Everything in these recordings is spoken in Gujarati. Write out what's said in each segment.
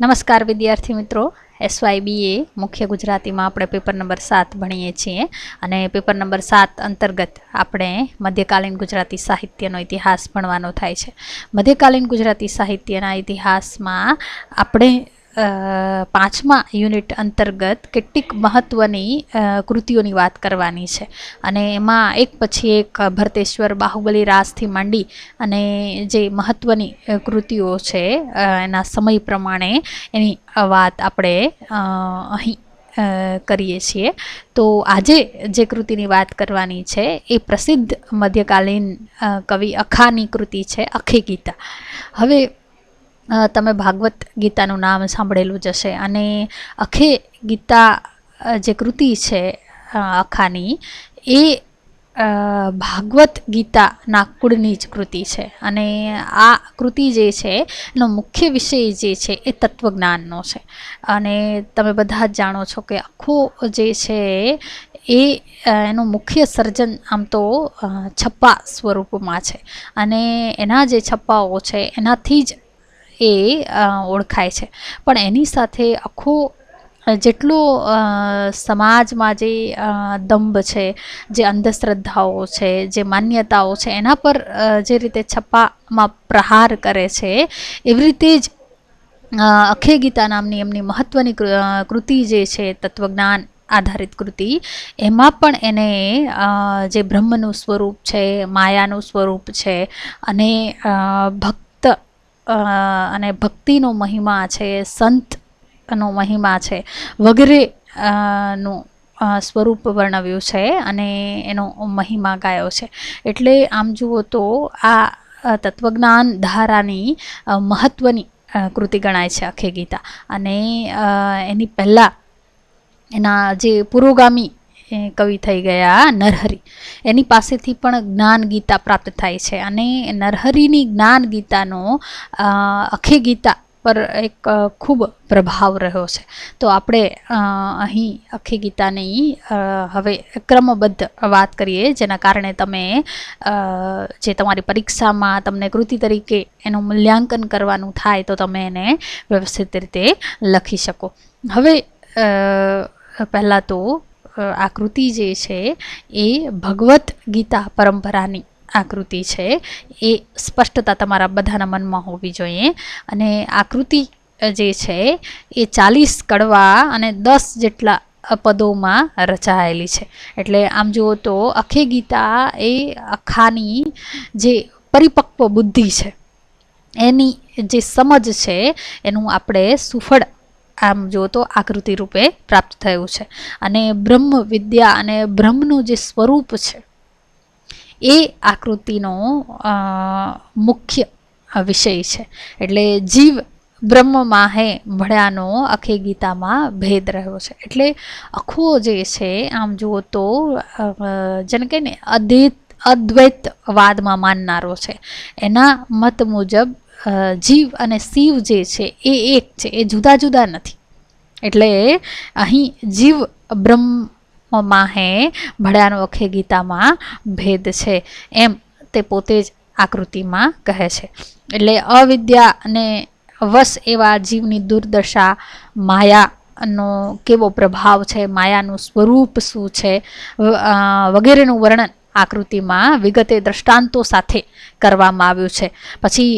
નમસ્કાર વિદ્યાર્થી મિત્રો. એસવાયબીએ મુખ્ય ગુજરાતીમાં આપણે પેપર નંબર સાત ભણીએ છીએ અને પેપર નંબર સાત અંતર્ગત આપણે મધ્યકાલીન ગુજરાતી સાહિત્યનો ઇતિહાસ ભણવાનો થાય છે. મધ્યકાલીન ગુજરાતી સાહિત્યના ઇતિહાસમાં આપણે પાંચમા યુનિટ અંતર્ગત કેટલીક મહત્ત્વની કૃતિઓની વાત કરવાની છે. અને એમાં એક પછી એક ભરતેશ્વર બાહુબલી રાસથી માંડી અને જે મહત્ત્વની કૃતિઓ છે એના સમય પ્રમાણે એની વાત આપણે અહીં કરીએ છીએ. તો આજે જે કૃતિની વાત કરવાની છે એ પ્રસિદ્ધ મધ્યકાલીન કવિ અખાની કૃતિ છે અખી ગીતા. હવે તમે ભાગવત ગીતાનું નામ સાંભળેલું જ હશે. અને અખે ગીતા જે કૃતિ છે અખાની, એ ભાગવત ગીતા નાગપુરની જ કૃતિ છે. અને આ કૃતિ જે છે, એનો મુખ્ય વિષય જે છે, એ તત્વજ્ઞાનનો છે. અને તમે બધા જ જાણો છો કે આખો જે છે, એ એનું મુખ્ય સર્જન આમ તો છપ્પા સ્વરૂપમાં છે. અને એના જે છપ્પાઓ છે, એનાથી જ એ ઓળખાય છે. પણ એની સાથે આખો જેટલો સમાજમાં જે દંભ છે, જે અંધશ્રદ્ધાઓ છે, જે માન્યતાઓ છે, એના પર જે રીતે છપ્પામાં પ્રહાર કરે છે, એવી રીતે જ અખે ગીતા નામની એમની મહત્ત્વની કૃતિ જે છે, તત્વજ્ઞાન આધારિત કૃતિ, એમાં પણ એને જે બ્રહ્મનું સ્વરૂપ છે, માયાનું સ્વરૂપ છે, અને ભક્ત અને ભક્તિનો મહિમા છે, સંતનો મહિમા છે, વગેરે નું સ્વરૂપ વર્ણવ્યું છે અને એનો મહિમા ગાયો છે. એટલે આમ જુઓ તો આ તત્વજ્ઞાન ધારાની મહત્ત્વની કૃતિ ગણાય છે અખે ગીતા. અને એની પહેલાં એના જે પુરોગામી કવિ થઈ ગયા નરહરી. એની પાસેથી પણ જ્ઞાન ગીતા પ્રાપ્ત થાય છે. અને નરહરીની જ્ઞાન ગીતાનો અખે ગીતા પર એક ખૂબ પ્રભાવ રહ્યો છે. તો આપણે અહીં અખી ગીતાની હવે ક્રમબદ્ધ વાત કરીએ, જેના કારણે તમે જે તમારી પરીક્ષામાં તમને કૃતિ તરીકે એનું મૂલ્યાંકન કરવાનું થાય, તો તમે એને વ્યવસ્થિત રીતે લખી શકો. હવે પહેલાં તો અ, આ કૃતિ જે છે એ ભગવદ્ ગીતા પરંપરાની આકૃતિ છે. એ સ્પષ્ટતા તમારા બધાના મનમાં હોવી જોઈએ. અને આકૃતિ જે છે એ ચાલીસ કડવા અને દસ જેટલા પદોમાં રચાયેલી છે. એટલે આમ જુઓ તો અખે ગીતા એ અખાની જે પરિપક્વ બુદ્ધિ છે એની જે સમજ છે એનું આપણે સુફળ આમ જો તો આકૃતિ રૂપે પ્રાપ્ત થયું છે. અને બ્રહ્મ વિદ્યા અને બ્રહ્મનું જે સ્વરૂપ છે, એ આકૃતિનો મુખ્ય વિષય છે. એટલે જીવ બ્રહ્મમાં હે ભળ્યાનો અખે ગીતામાં ભેદ રહ્યો છે. એટલે આખો જે છે, આમ જુઓ તો જેને કહે ને, અદ્વૈત, અદ્વૈતવાદમાં માનનારો છે. એના મત મુજબ જીવ અને શિવ જે છે, એ એક છે, એ જુદા જુદા નથી. એટલે અહીં જીવ બ્રહ્મમાં હે ભળ્યાનો અખે ગીતામાં ભેદ છે. એમ તે પોતે જ આકૃતિમાં કહે છે. એટલે અવિદ્યા અને વશ એવા જીવની દુર્દશા માયાનો કેવો પ્રભાવ છે, માયાનું સ્વરૂપ શું છે વગેરેનું વર્ણન આકૃતિમાં વિગતે દ્રષ્ટાંતો સાથે કરવામાં આવ્યું છે. પછી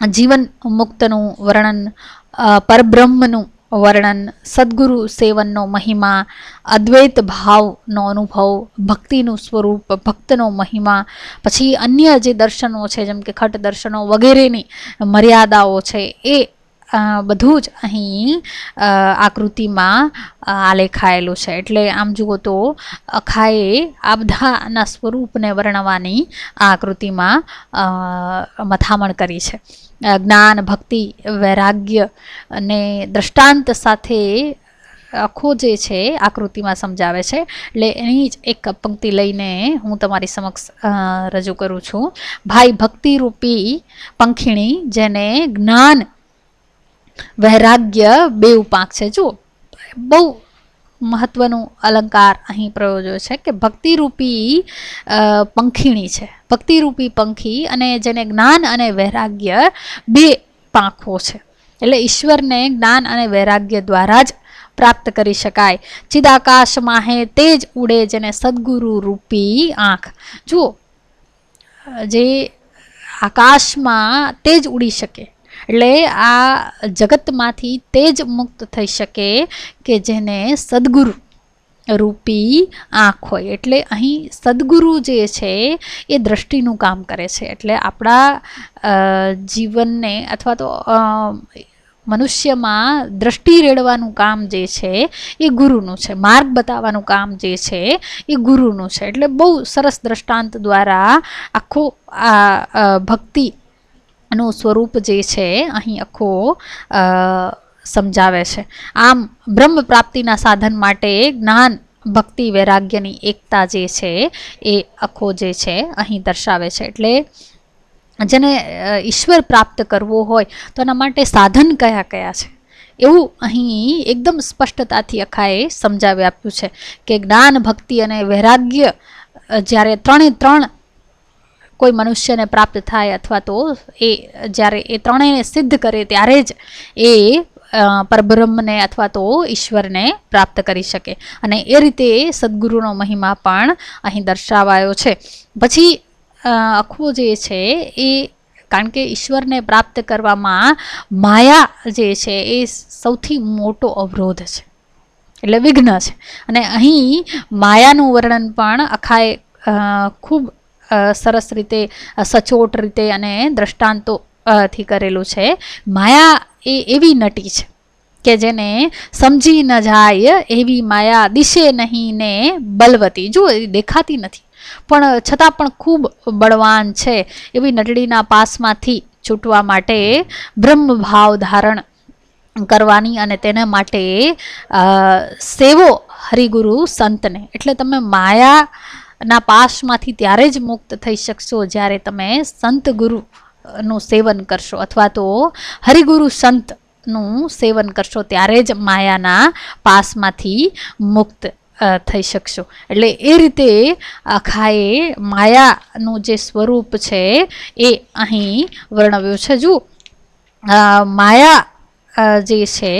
જીવન મુક્તનું વર્ણન પરબ્રહ્મનું વર્ણન, સદગુરુ સેવનનો મહિમા, અદ્વૈત ભાવનો અનુભવ, ભક્તિનું સ્વરૂપ, ભક્તનો મહિમા, પછી અન્ય જે દર્શનો છે, જેમ કે ખટ દર્શનો વગેરેની મર્યાદાઓ છે, એ બધું જ અહીં આકૃતિમાં આલેખાયેલું છે. એટલે આમ જુઓ તો, અખાએ આ બધાના સ્વરૂપને વર્ણવાની આ આકૃતિમાં મથામણ કરી છે. જ્ઞાન, ભક્તિ, વૈરાગ્ય અને દ્રષ્ટાંત સાથે આખો જે છે, આકૃતિમાં સમજાવે છે. એટલે એની જ એક પંક્તિ લઈને હું તમારી સમક્ષ રજૂ કરું છું. ભાઈ ભક્તિરૂપી પંખીણી જેને જ્ઞાન વૈરાગ્ય બેઉ પાંખ છે, જુઓ. બહુ મહત્વનો અલંકાર અહીં પ્રયોજ્યો છે કે ભક્તિરૂપી પંખીણી છે. ભક્તિરૂપી પંખી અને જેને જ્ઞાન અને વૈરાગ્ય બે પાંખો છે. એટલે ઈશ્વરને જ્ઞાન અને વૈરાગ્ય દ્વારા જ પ્રાપ્ત કરી શકાય. ચિદાકાશમાં હે તે જ ઉડે જેને સદગુરુ રૂપી આંખ. જુઓ, જે આકાશમાં તે જ ઉડી શકે એટલે આ જગતમાંથી તે જ મુક્ત થઈ શકે કે જેને સદગુરુ રૂપી આંખ હોય. એટલે અહીં સદગુરુ જે છે, એ દ્રષ્ટિનું કામ કરે છે. એટલે આપણા જીવનને અથવા તો મનુષ્યમાં દ્રષ્ટિ રેડવાનું કામ જે છે, એ ગુરુનું છે. માર્ગ બતાવવાનું કામ જે છે, એ ગુરુનું છે. એટલે બહુ સરસ દ્રષ્ટાંત દ્વારા આખો આ ભક્તિ નું સ્વરૂપ જે છે, અહીં આખો સમજાવે છે. આમ, બ્રહ્મ પ્રાપ્તિના સાધન માટે જ્ઞાન, ભક્તિ, વૈરાગ્યની એકતા જે છે, એ આખો જે છે, અહીં દર્શાવે છે. એટલે જેને ઈશ્વર પ્રાપ્ત કરવો હોય, તો એના માટે સાધન કયા કયા છે? એવું અહીં એકદમ સ્પષ્ટતાથી અખાએ સમજાવી આપ્યું છે કે જ્ઞાન, ભક્તિ અને વૈરાગ્ય જ્યારે ત્રણે ત્રણ કોઈ મનુષ્યને પ્રાપ્ત થાય અથવા તો એ જ્યારે એ ત્રણેયને સિદ્ધ કરે ત્યારે જ એ પરબ્રહ્મને અથવા તો ઈશ્વરને પ્રાપ્ત કરી શકે. અને એ રીતે સદગુરુનો મહિમા પણ અહીં દર્શાવાયો છે. પછી આખો જે છે એ કારણ કે ઈશ્વરને પ્રાપ્ત કરવામાં માયા જે છે એ સૌથી મોટો અવરોધ છે. એટલે વિઘ્ન છે. અને અહીં માયાનું વર્ણન પણ અખાએ ખૂબ સરસ રીતે સચોટ રીતે અને દ્રષ્ટાંતો થી કરેલું છે. માયા એ એવી નટી છે કે જેને સમજી ન જાય એવી માયા દિશે નહીં ને બલવતી. જો, એ દેખાતી નથી. પણ છતાં પણ ખૂબ બળવાન છે એવી નટડીના પાસમાંથી છૂટવા માટે બ્રહ્મ ભાવ ધારણ કરવાની અને તેના માટે સેવો હરિગુરુ સંતને. એટલે તમે માયાના પાસમાંથી ત્યારે જ મુક્ત થઈ શકશો જ્યારે તમે સંત ગુરુનું સેવન કરશો અથવા તો હરિગુરુ સંતનું સેવન કરશો ત્યારે જ માયાના પાસમાંથી મુક્ત થઈ શકશો. એટલે એ રીતે આખાએ માયાનું જે સ્વરૂપ છે એ અહીં વર્ણવ્યું છે. જુઓ માયા જે છે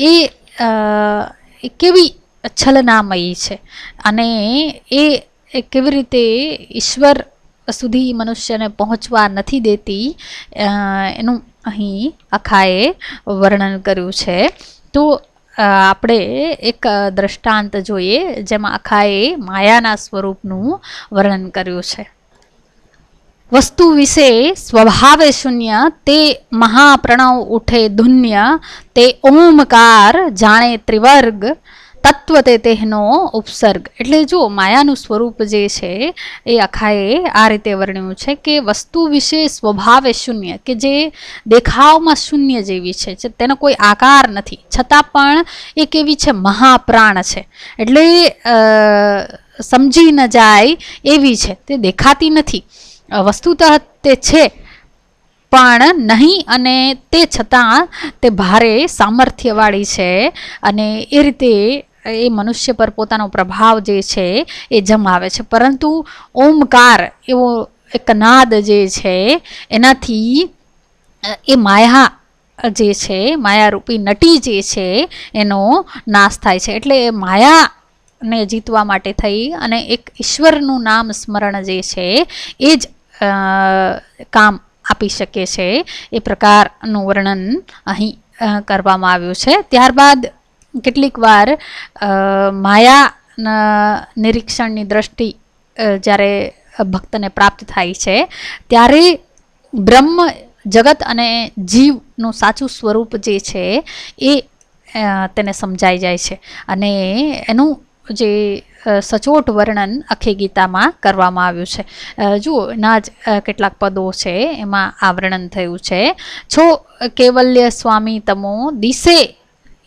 એ કેવી છલનામયી છે અને એ એ કેવી રીતે ઈશ્વર સુધી મનુષ્યને પહોંચવા નથી દેતી એનું અહીં અખાએ વર્ણન કર્યું છે. તો આપણે એક દ્રષ્ટાંત જોઈએ, જેમાં અખાએ માયાના સ્વરૂપનું વર્ણન કર્યું છે. વસ્તુ વિશે સ્વભાવે શૂન્ય, તે મહાપ્રણવ ઉઠે ધુન્ય, તે ઓમકાર જાણે ત્રિવર્ગ તત્વ તે તેહનો ઉપસર્ગ. એટલે જો માયાનું સ્વરૂપ જે છે, એ અખાએ આ રીતે વર્ણ્યું છે કે વસ્તુ વિશે સ્વભાવે શૂન્ય, કે જે દેખાવમાં શૂન્ય જેવી છે તેનો કોઈ આકાર નથી. છતાં પણ એ કેવી છે? મહાપ્રાણ છે. એટલે સમજી ન જાય એવી છે. તે દેખાતી નથી. વસ્તુતઃ તે છે, પણ નહીં અને તે છતાં તે ભારે સામર્થ્યવાળી છે અને એ રીતે એ મનુષ્ય પર પોતાનો પ્રભાવ જે છે એ જમાવે છે. પરંતુ ઓમકાર એવો એક નાદ જે છે, એનાથી એ માયા જે છે, માયારૂપી નટી જે છે, એનો નાશ થાય છે. એટલે માયા ને જીતવા માટે થઈ અને એક ઈશ્વરનું નામ સ્મરણ જે છે, એ જ કામ આપી શકે છે. એ પ્રકારનું વર્ણન અહીં કરવામાં આવ્યું છે. ત્યારબાદ કેટલીક વાર માયા નિરીક્ષણની દ્રષ્ટિ જ્યારે ભક્તને પ્રાપ્ત થાય છે, ત્યારે બ્રહ્મ જગત અને જીવનું સાચું સ્વરૂપ જે છે એ તેને સમજાઈ જાય છે. અને એનું જે સચોટ વર્ણન આખી ગીતામાં કરવામાં આવ્યું છે. જુઓ એના જ કેટલાક પદો છે, એમાં આ વર્ણન થયું છે. છો કેવલ્ય સ્વામી તમો દિશે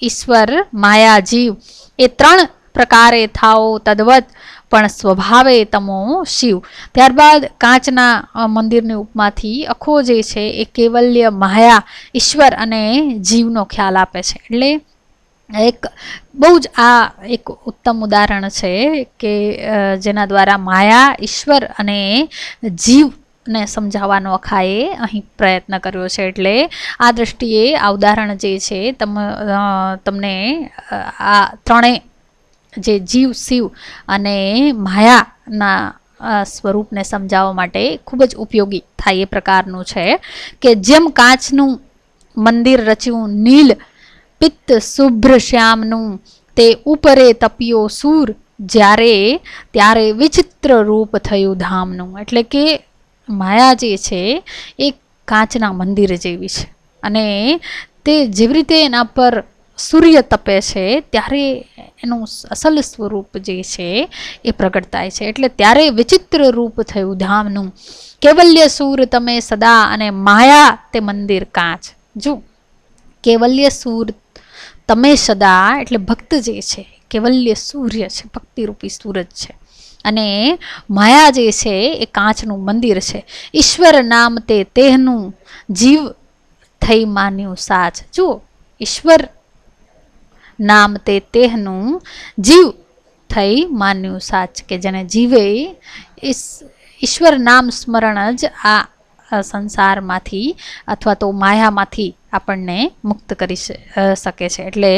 ઈશ્વર માયા જીવ એ ત્રણ પ્રકારે થાઓ તદવત, પણ સ્વભાવે તમો શિવ. ત્યારબાદ કાચના મંદિરની ઉપમાથી આખો જે છે, એ કેવલ્ય માયા, ઈશ્વર અને જીવનો ખ્યાલ આપે છે. એટલે એક બહુ જ આ એક ઉત્તમ ઉદાહરણ છે કે જેના દ્વારા માયા, ઈશ્વર અને જીવ ને સમજાવવાનો અખાએ અહીં પ્રયત્ન કર્યો છે એટલે આ દ્રષ્ટિએ આ ઉદાહરણ જે છે, તમ તમને આ ત્રણેય જે જીવ, શિવ અને માયાના સ્વરૂપને સમજાવવા માટે ખૂબ જ ઉપયોગી થાય એ પ્રકારનું છે કે જેમ કાચનું મંદિર રચ્યું નીલ, પિત્ત શુભ્ર શ્યામનું, તે ઉપરે તપ્યો સૂર, જ્યારે, ત્યારે વિચિત્ર રૂપ થયું ધામનું. એટલે કે માયા જે છે, એ કાચના મંદિર જેવી છે. અને તે જેવી રીતે એના પર સૂર્ય તપે છે, ત્યારે એનું અસલ સ્વરૂપ જે છે, એ પ્રગટ થાય છે. એટલે ત્યારે વિચિત્ર રૂપ થયું ધામનું. કેવલ્ય સૂર તમે સદા અને માયા તે મંદિર કાચ. જો, કેવલ્ય સૂર તમે સદા એટલે ભક્ત જે છે, કેવલ્ય સૂર્ય છે, ભક્તિરૂપી સૂરજ છે. અને માયા જે છે એ કાચનું મંદિર છે. ઈશ્વર નામ તે તેહનું જીવ થઈ માન્યું સાચ. જુઓ, ઈશ્વર નામ તે તેહનું જીવ થઈ માન્યું સાચ કે જેને જીવે ઈશ્વર નામ સ્મરણ જ આ સંસારમાંથી અથવા તો માયામાંથી આપણને મુક્ત કરી શકે છે. એટલે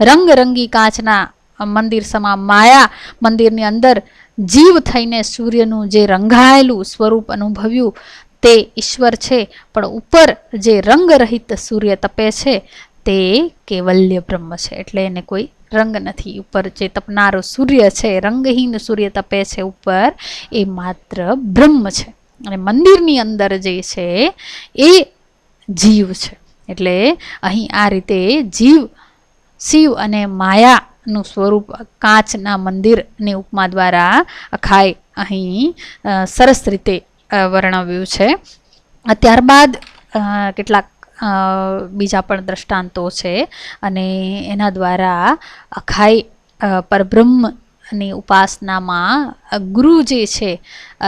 રંગરંગી કાચના મંદિર સમા માયા મંદિરની અંદર જીવ થઈને સૂર્યનું જે રંગાયેલું સ્વરૂપ અનુભવ્યું તે ઈશ્વર છે, પણ ઉપર જે રંગરહિત સૂર્ય તપે છે, તે કેવલ્ય બ્રહ્મ છે. એટલે એને કોઈ રંગ નથી. ઉપર જે તપનારો સૂર્ય છે, રંગહીન સૂર્ય તપે છે, ઉપર એ માત્ર બ્રહ્મ છે. અને મંદિરની અંદર જે છે, એ જીવ છે. એટલે અહીં આ રીતે જીવ, શિવ અને માયાનું સ્વરૂપ કાચના મંદિરની ઉપમા દ્વારા અખાય અહીં સરસ રીતે વર્ણવ્યું છે. ત્યારબાદ કેટલાક બીજા પણ દ્રષ્ટાંતો છે અને એના દ્વારા અખાય પરબ્રહ્મની ઉપાસનામાં ગુરુ જે છે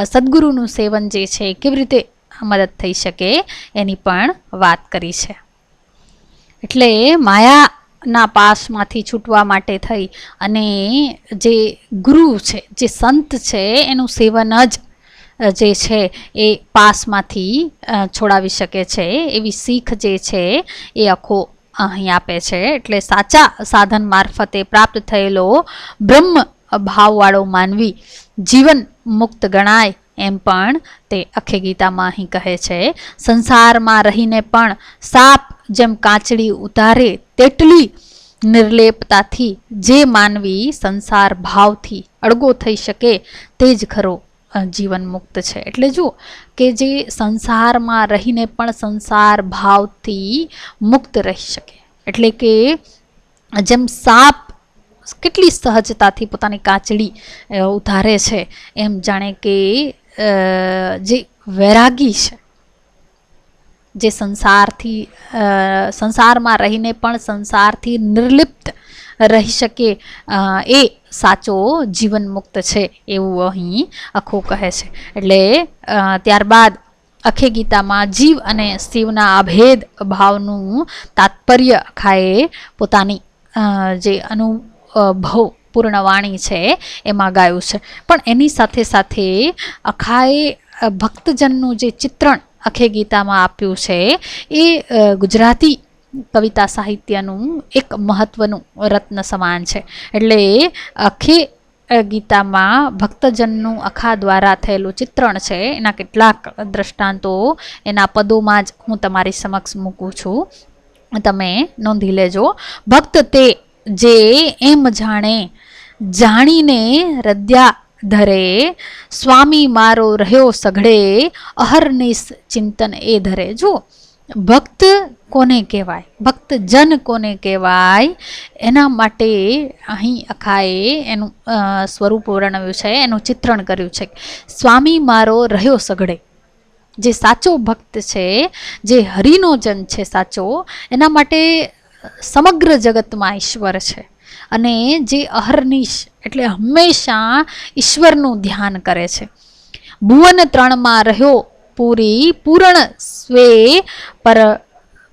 સદગુરુનું સેવન જે છે કેવી રીતે મદદ થઈ શકે એની પણ વાત કરી છે. એટલે માયાના પાસમાંથી છૂટવા માટે થઈ. અને જે ગુરુ છે, જે સંત છે, એનું સેવન જ જે છે, એ પાસમાંથી છોડાવી શકે છે. એવી શીખ જે છે, એ આખો અહીં આપે છે. એટલે સાચા સાધન મારફતે પ્રાપ્ત થયેલો બ્રહ્મ ભાવવાળો માનવી જીવન મુક્ત ગણાય. એમ પણ તે અખે ગીતામાં અહીં કહે છે, સંસારમાં રહીને પણ સાપ જેમ કાચડી ઉતારે તેટલી નિર્લેપતાથી જે માનવી સંસાર ભાવથી અળગો થઈ શકે તે જ ખરો જીવન મુક્ત છે. એટલે જુઓ કે જે સંસારમાં રહીને પણ સંસાર ભાવથી મુક્ત રહી શકે. એટલે કે જેમ સાપ કેટલી સહજતાથી પોતાની કાચડી ઉધારે છે, એમ જાણે કે જે વૈરાગી છે, જે સંસારથી સંસારમાં રહીને પણ સંસારથી નિર્લિપ્ત રહી શકે એ સાચો જીવન મુક્ત છે એવું અહીં અખો કહે છે. એટલે ત્યારબાદ અખે ગીતામાં જીવ અને શિવના અભેદ ભાવનું તાત્પર્ય ખાએ પોતાની જે અનુભવ પૂર્ણ વાણી છે, એમાં ગાયું છે. પણ એની સાથે સાથે અખાએ ભક્તજનનું જે ચિત્રણ અખે ગીતામાં આપ્યું છે, એ ગુજરાતી કવિતા સાહિત્યનું એક મહત્વનું રત્ન સમાન છે. એટલે અખે ગીતામાં ભક્તજનનું અખા દ્વારા થયેલું ચિત્રણ છે, એના કેટલાક દ્રષ્ટાંતો એના પદોમાં જ હું તમારી સમક્ષ મૂકું છું. તમે નોંધી લેજો. ભક્ત તે જે એમ જાણે, જાણીને રદ્યા ધરે, સ્વામી મારો રહ્યો સઘળે, અહર્નિશ ચિંતન એ ધરે. જુઓ, ભક્ત કોને કહેવાય? ભક્ત જન કોને કહેવાય? એના માટે અહીં અખાએ એનું સ્વરૂપ વર્ણવ્યું છે, એનું ચિત્રણ કર્યું છે સ્વામી મારો રહ્યો સઘળે. જે સાચો ભક્ત છે, જે હરિનો જન છે સાચો, એના માટે સમગ્ર જગતમાં ઈશ્વર છે. અને જે અહર્નિશ એટલે હંમેશા ઈશ્વરનું ધ્યાન કરે છે. ભુવન ત્રણમાં રહ્યો પૂરી પૂર્ણ સ્વે પર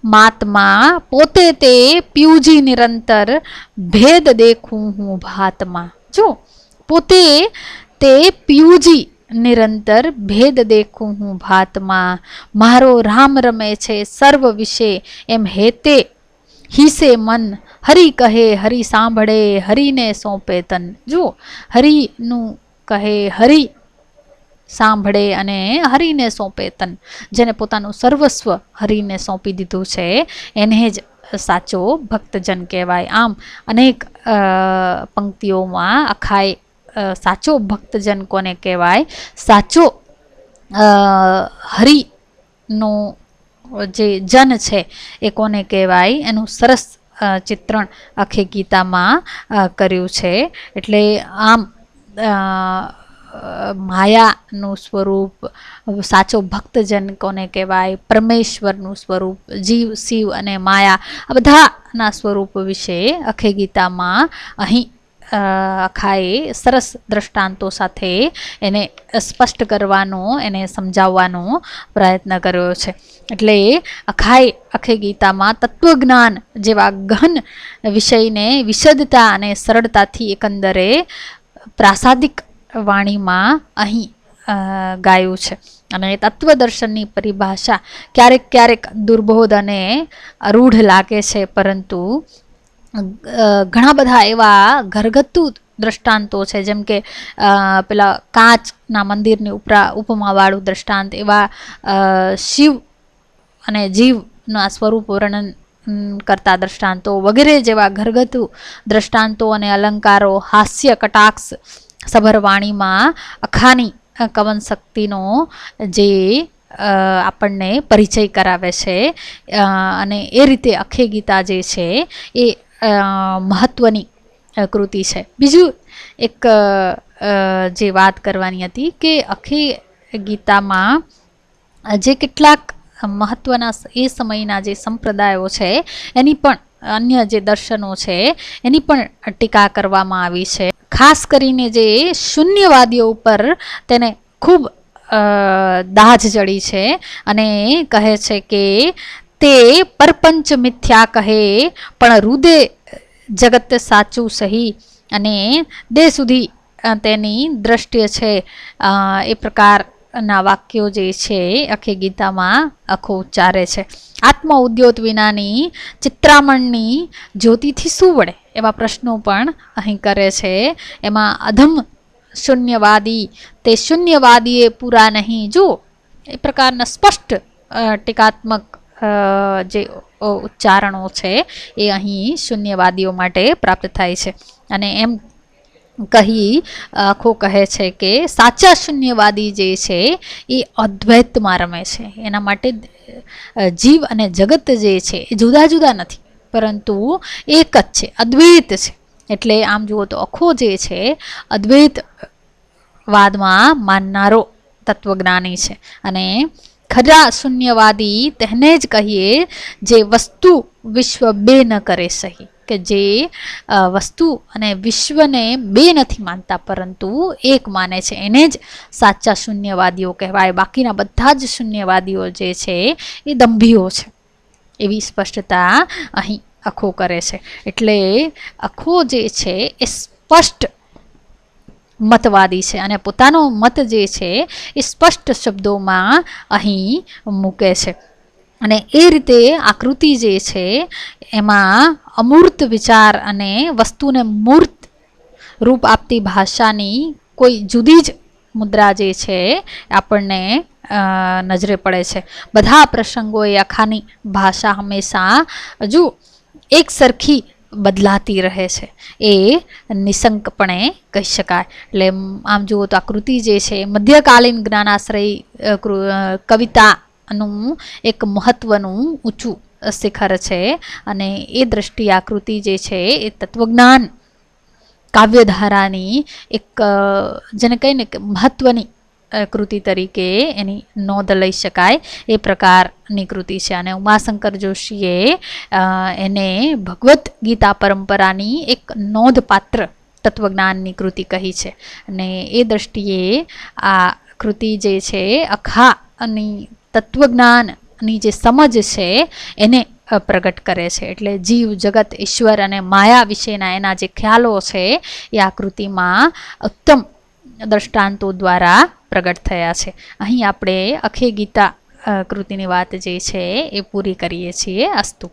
માત્મા પોતે તે પ્યુજી નિરંતર ભેદ દેખું હું ભાતમાં. જો, પોતે તે પ્યુજી નિરંતર ભેદ દેખું હું ભાતમાં. મારો રામ રમે છે સર્વ વિશે, એમ હેતે હિસે મન હરિ કહે હરિ સાંભળે હરિને સોંપે તન જુઓ હરિનું કહે હરિ સાંભળે અને હરિને સોંપે તન જેને પોતાનું સર્વસ્વ હરિને સોંપી દીધું છે એને જ સાચો ભક્તજન કહેવાય આમ અનેક પંક્તિઓમાં અખાય સાચો ભક્તજન કોને કહેવાય? સાચો હરિનો જે જન છે, એ કોને કહેવાય? એનું સરસ ચિત્રણ આખી ગીતામાં કર્યું છે. એટલે આમ માયાનું સ્વરૂપ, સાચો ભક્તજન કોને કહેવાય? પરમેશ્વરનું સ્વરૂપ, જીવ, શિવ અને માયા, આ બધાના સ્વરૂપ વિશે અખે ગીતામાં અહીં અ, આખાએ સરસ દ્રષ્ટાંતો સાથે એને સ્પષ્ટ કરવાનો એને સમજાવવાનો પ્રયત્ન કર્યો છે. એટલે અખાએ અખે ગીતામાં તત્વજ્ઞાન જેવા ગહન વિષયને વિશદતા અને સરળતાથી એકંદરે પ્રાસાદિક વાણીમાં અહીં ગાયું છે. અને તત્વદર્શનની પરિભાષા ક્યારેક ક્યારેક દુર્બોધ અને અરૂઢ લાગે છે પરંતુ ઘણા બધા એવા ઘરગથ્થુ દ્રષ્ટાંતો છે, જેમ કે પેલા કાચના મંદિરની ઉપરા, ઉપમાવાળું દ્રષ્ટાંત, એવા શિવ અને જીવના સ્વરૂપ વર્ણન કરતા દ્રષ્ટાંતો વગેરે જેવા ઘરગથ્થુ દ્રષ્ટાંતો અને અલંકારો, હાસ્ય, કટાક્ષ સભર વાણીમાં અખાની કવન શક્તિનો જે આપણને પરિચય કરાવે છે અને એ રીતે અખે ગીતા જે છે, એ અ, મહત્વની કૃતિ છે. બીજું એક જે વાત કરવાની હતી કે અખી ગીતામાં જે કેટલાક મહત્વના એ સમયના જે સંપ્રદાયો છે એની પણ અન્ય જે દર્શનો છે એની પણ ટીકા કરવામાં આવી છે. ખાસ કરીને જે શૂન્યવાદીઓ ઉપર તેને ખૂબ દાજ જડી છે અને કહે છે કે તે પરપંચ મિથ્યા કહે, પણ રુદે જગત સાચું સહી અને દેહ સુધી તેની દ્રષ્ટિએ છે. એ પ્રકારના વાક્યો જે છે, આખી ગીતામાં આખો ઉચ્ચારે છે. આત્મ ઉદ્યોત વિનાની ચિત્રામણની જ્યોતિથી શું વળે? એવા પ્રશ્નો પણ અહીં કરે છે. એમાં અધમ શૂન્યવાદી, તે શૂન્યવાદીએ પૂરા નહીં. જો એ પ્રકારના સ્પષ્ટ ટીકાત્મક જે ઉચ્ચારણો છે, એ અહીં શૂન્યવાદીઓ માટે પ્રાપ્ત થાય છે. અને એમ કહી આખો કહે છે કે, સાચા શૂન્યવાદી જે છે, એ અદ્વૈતમાં રમે છે. એના માટે જીવ અને જગત જે છે, એ જુદા જુદા નથી. પરંતુ એક જ છે, અદ્વૈત છે. એટલે આમ જુઓ તો અખો જે છે, અદ્વૈતવાદમાં માનનારો તત્વજ્ઞાની છે. અને ખરા શૂન્યવાદી તેને જ કહીએ જે વસ્તુ વિશ્વ બે ન કરે સહી, કે જે વસ્તુ અને વિશ્વને બે નથી માનતા, પરંતુ એક માને છે. એને જ સાચા શૂન્યવાદીઓ કહેવાય. બાકીના બધા જ શૂન્યવાદીઓ જે છે એ દંભીઓ છે. એવી સ્પષ્ટતા અહીં આખો કરે છે. એટલે આખો જે છે એ સ્પષ્ટ મતવાદી છે અને પોતાનો મત જે છે એ સ્પષ્ટ શબ્દોમાં અહીં મૂકે છે. અને એ રીતે આકૃતિ જે છે એમાં અમૂર્ત વિચાર અને વસ્તુને મૂર્ત રૂપ આપતી ભાષાની કોઈ જુદી જ મુદ્રા જે છે આપણને નજરે પડે છે. બધા પ્રસંગોએ આખાની ભાષા હંમેશા હજુ એક સરખી બદલાતી રહે છે. એ નિશંકપણે કહી શકાય. એટલે આમ જુઓ તો આ કૃતિ જે છે, મધ્યકાલીન જ્ઞાનાશ્રય કવિતાનું એક મહત્વનું ઊંચું શિખર છે અને એ દ્રષ્ટિ આ કૃતિ જે છે, એ તત્વજ્ઞાન કાવ્યધારાની એક જેને કહીને કે મહત્વની કૃતિ તરીકે એની નોંધ લઈ શકાય. એ પ્રકારની કૃતિ છે. અને ઉમાશંકર જોશીએ એને ભગવદ્ ગીતા પરંપરાની એક નોંધપાત્ર તત્વજ્ઞાનની કૃતિ કહી છે. અને એ દ્રષ્ટિએ આ કૃતિ જે છે અખા અને તત્વજ્ઞાનની જે સમજ છે, એને પ્રગટ કરે છે. એટલે જીવ, જગત, ઈશ્વર અને માયા વિશેના એના જે ખ્યાલો છે, એ આ કૃતિમાં ઉત્તમ દ્રષ્ટાંતો દ્વારા પ્રગટ થયા છે. અહીં આપણે અખે ગીતા કૃતિની વાત જે છે એ પૂરી કરીએ છીએ. અસ્તુ.